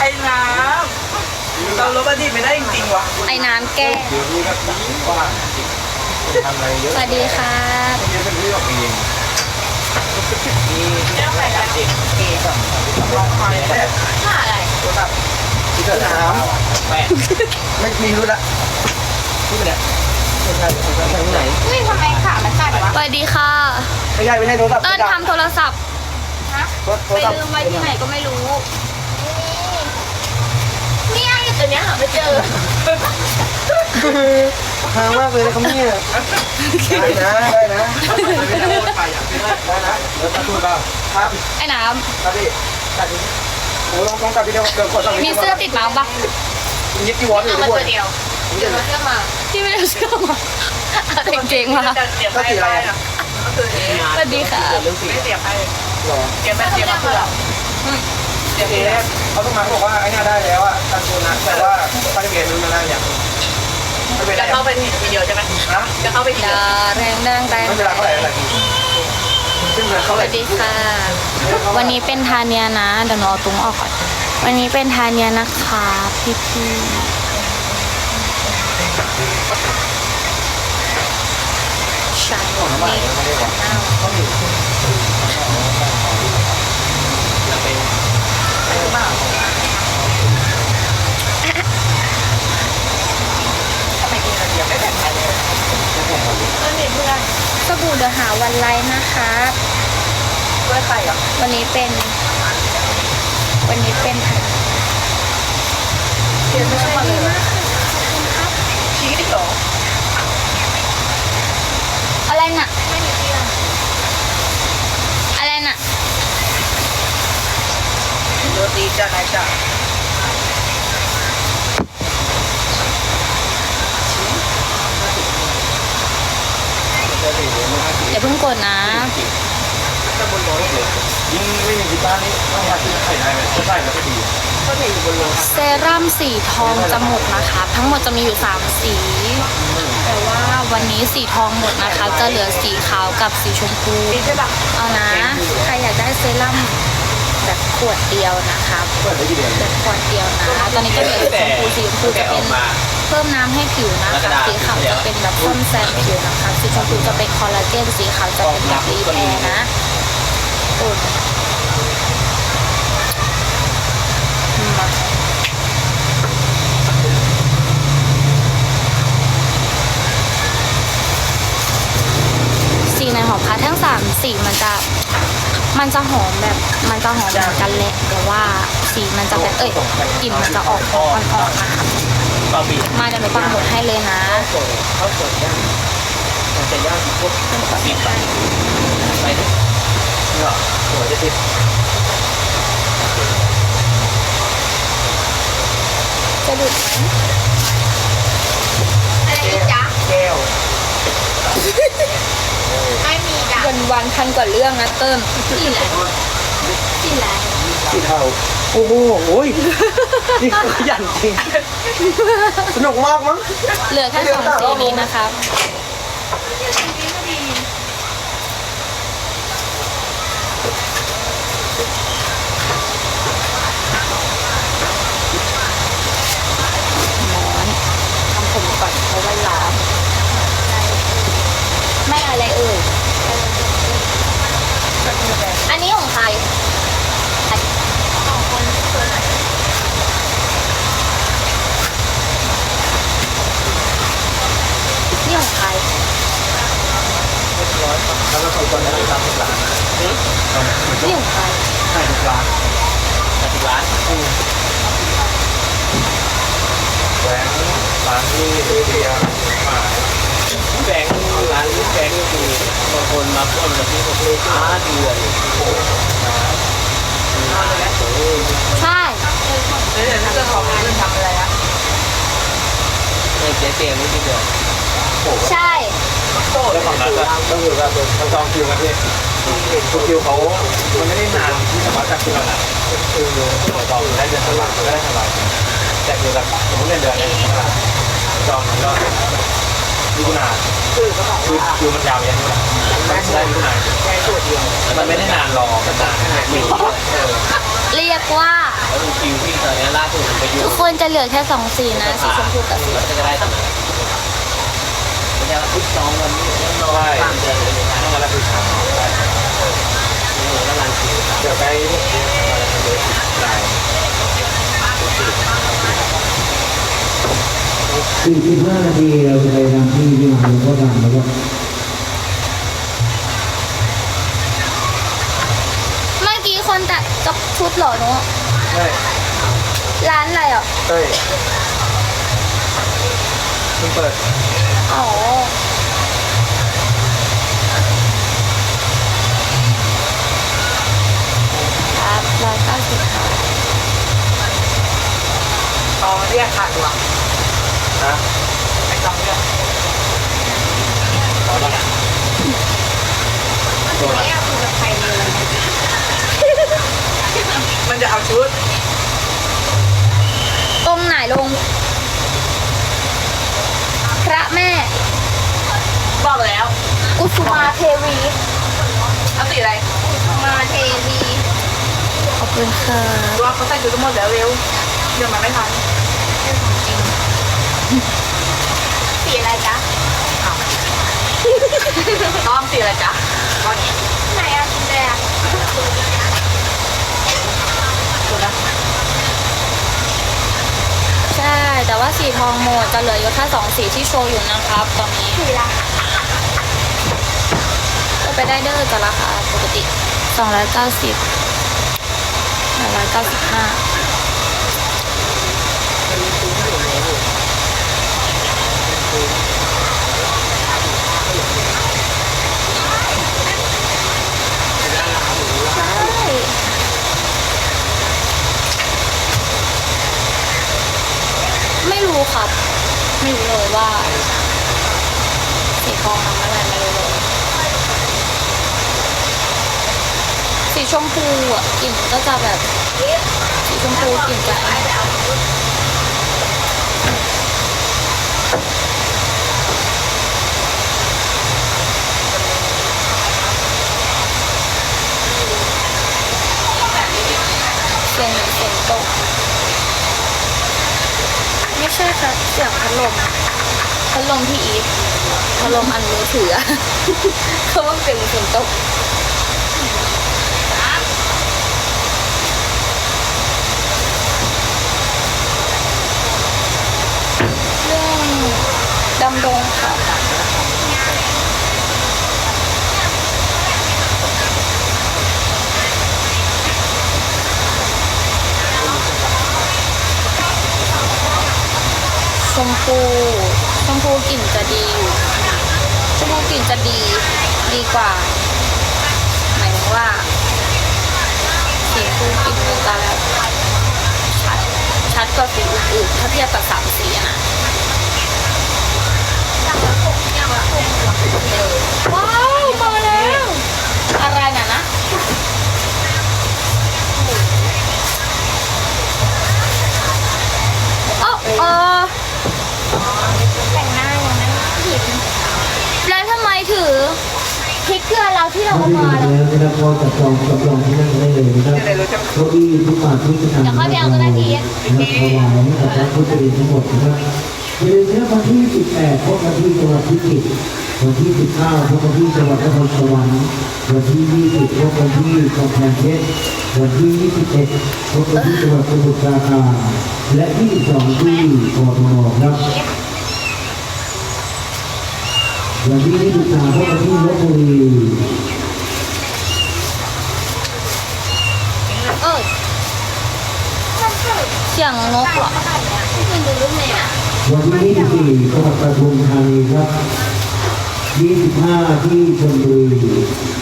ไอ้น้ำเราลบอดีตไม่ได้จริงๆว่ะไอ้น้ำแก้เดี๋ยวนี้ก็ว่างทำอะไรเยสอะวัสดีครับเยอะเป็นเรื่องเองเรื่องอะไรกันดิเกย์ลองมาเลยค่าอะไรที่เกิดน้ำแปดไม่มีรู้ละที่ไหนไม่ใช่ไม่ใช่ที่ไหนเฮ้ยทำไมขามันสั่นวะสวัสดีค่ะไม่ใช่ไม่ใช่โทรศัพท์เติ้ลทำโทรศัพท์โทรไปศัพท์ลืมไว้ที่ไหนก็ไม่รู้ นี่ไอ้ตัว เนี้ยหาไม่เจอหามากเลยนะครับเนี่ยได้นะได้นะไม่ได้พูดไปอะได้นะเดี๋ยวตัดทุนเราครับไอ้น้ครับพี่ตัดนี้โอ้ลองลองตัดพี่เดียวเกินกดตัดำมีเสื้อติดมาปะยิบที่วอตอยู่ด้วยเดี๋ยวมาเสื้อมาพี่ไม่ได้เอาเสื้อมาเอาแต่กางเกงมาจะเสียบไปอะไรอะก็คือสวัสดีค่ะไม่เสียบไปหรอเสียบไปเสียบมาเพื่อเสียบ เอเองฟเขาต้องมาบอกว่าไอ้นี่ได้แล้วอะตัดทุนนะแต่ว่าไปเรียนรู้มาแล้วอย่างไม่เป็นไรจะเข้าไปทีเดียวใช่ไหมนะจะเข้าไปทีดาเดียวแรงแดงแรงไม่เป็นไรเท่าไหร่เท่าไหร่ซึ่งเงินสเท่าไหร่วัสดีค่ะวันนี้เป็นทาเนียนะเดี๋ยวหนูเอาตุ้งออกก่อนวันนี้เป็นทาเนียนะคะพี่พี่ๆใช่วันนี้ ทำไมกินกระเทียมไม่แบ่งใครเลยเพื่อนเพื่อน ส บู่เดอะหาวันไลท์นะคะเพื่อนใครอะวันนี้เป็น วันนี้เป็นเทียนไม่ใช่มาเลยชี้ดิเหรออะไรน่ะอะไรน่ะโรตีจ้านายจ้า อย่า เพิ่งกดนะยิ่งไม่มีที่บ้านนี่ต้องมาซื้อไข่ได้ไหมถ้าใส่แล้วก็ดีก็เทอยู่บนโลเซรั่มสีทองจะหมดนะคะ ทั้งหมดจะมีอยู่ 3 สี แต่ว่าวันนี้สีทองหมดนะคะ จะเหลือสีขาวกับสีชมพูใช่ปะเอานะ ใครอยากได้เซรั่มแบบขวดเดียวนะคะเปิดได้กี่เดือนแบบขวดเดียวนะ ตอนนี้ก็เหลือสีชมพูสีชมพูจะเป็นเพิ่มน้ำให้ผิวนะคะ สีขาวจะเป็น แบบซ่อมแซมผิวนะคะสีชมพูจะเป็นคอลลาเจนสีขาวจะเป็นแบบรีแพร์นะอ้ยมาสีในหอมคะทั้งสามสีมันจะมันจะหอมแบบมันจะหอมเหมือนกันแหละแต่ว่าสีมันจะแบบเอ้ยกลิ่นมันจะออกอ่อนๆนะคะ ปลาบีมาเดี๋ยวหนูปักหมุดให้เลยนะข้าวสวยข้าวสวยย่างมันจะย่างพวกสิบไปไปดิเนี่ยหัวจะติดจะดุดไหมอะไรอีกจ๊ะแก้วไม่มีจ้ะวันวันๆพันกว่าเรื่องนะเติ้ลที่ไหนที่ไหนสีเทา โอ้โหโอ้ยนี่ขยันจริง สนุกมากมั้ง เหลือแค่สองสีนี้นะครับอนทำผมก่อนเพราะว่าร้อนไม่อะไรเอ่ย อันนี้ของใครอันของคนตัวไหนนี่ของใคร ร้อยแล้วก็ส่งตอนนี้ตามทุกร้านนี่ของใครใช่ทุกร้านใช่ทุกร้านอืมแหวนร้านที่เดียร์มาแบงค์ร้านแบงค์ก็คือบางคนมาพ่นแบบนี้ก็คือห้าเดือนใช่เดี๋ยวจะขอเพื่อนทำอะไรอะในเจ๊เตียงนี่ที่เดือนใช่ แล้วฝั่งนั้นก็คือว่าเราจองคิวกันที่คือคิวเขามันไม่ได้นานที่สามารถจัดคิวนะคือเราจองได้เดือนธันวาคมก็ได้ธันวาคมแต่คือแบบสมมติเดือนเดือนนี้จองก็มิถุนาคือเขาบอกคือว่าคิวมันยาวยันนู่นได้มิถุนาแค่ตัวเดียวมันไม่ได้นานรอมันนานแค่ปีเออเรียกว่าแล้วดูคิวที่ตอนนี้ล่าสุดมันไปอยู่ทุกคนจะเหลือแค่สองสีนะสีชมพูกับสีมันจะได้ตรงนั้นมัน จะพุทสองวันนี้ต้องรอสามเดือนเลยนะต้องมาแล้วคือเช้าได้แล้วรันคิวเดี๋ยวไปได้สี่สิบห้านาทีเราจะไปทำที่ที่มหาหลวงพ่อดำแล้วก็เมื่อกี้คนแต่กับชุดเหรอหนูใช่ร้านอะไรอะใช่เพิ่งเปิด อ๋อครับร้อยเก้าสิบค่ะตองเรียกค่ะดูอะนะไอ้ตองเรียกขอแล้วนะตัวละเรียกคือกับใครเลยมันจะเอาชุด ตรงไหนลง พระแม่ บอกแล้วกุสุมาเทวีเอาสีอะไรมาเทวีขอบคุณค่ะดูว่าเขาใส่ชุดทั้งหมดแล้วเร็วเดี๋ยวมันไม่ทันสีอะไรจ๊ะต้อมสีอะไรจ๊ะก้อนนี้ไหนอะสีแดงดูนะใช่ แต่ว่าสีทองหมดจะเหลืออยู่แค่สองสีที่โชว์อยู่นะครับ ตอนนี้สีละ ก็ไปได้เด้อจะราคาปกติสองร้อยเก้าสิบร้อยเก้าสิบห้าใช่ไม่รู้ครับ ไม่รู้เลยว่าสีทองทำอะไรไม่รู้เลย สีชมพูอะกลิ่นก็จะแบบสีชมพูกลิ่นจะเสียงเสียงตกไม่ใช่ครับเสียงพัดลมพัดลมที่อีพัดลมอันมือถืออเขาว่าเสียงเสียงตก เรื่องดำดงค่ะช มพูชมพูกลิ่นจะดีอยู่ชมพูกลิ่นจะดีดีกว่า หมายถึงว่าสีชมพูกลิ่นมันจะแบบชัดชัดกว่าสีอื่นๆถ้าเทียบกับสามสีอะนะว้า ที่เราเอามาแล้วแล้วนะครับก็จับจองจับจองที่นั่งได้เลยนะครับเก้าอี้ทุกบาททุกสถานนะครับถวายให้กับพระพุทธเจ้าทั้งหมดนะครับอย่าลืมนะวันที่ 18พบกันที่จังหวัดพิจิตรวันที่ 19พบกันที่จังหวัดนครสวรรค์วันที่ 20พบกันที่กำแพงเพชรวันที่ 21พบกันที่จังหวัดสมุทรปราการและ22ที่กรทมครับวันที่ยี่สิบสามพบกันที่ลบบุรี เออเสียงนกเหรอไม่รู้เรื่องไหนอะ วันที่ยี่สิบสี่ จังหวัดปทุมธานีครับ 25 ที่ชลบุรี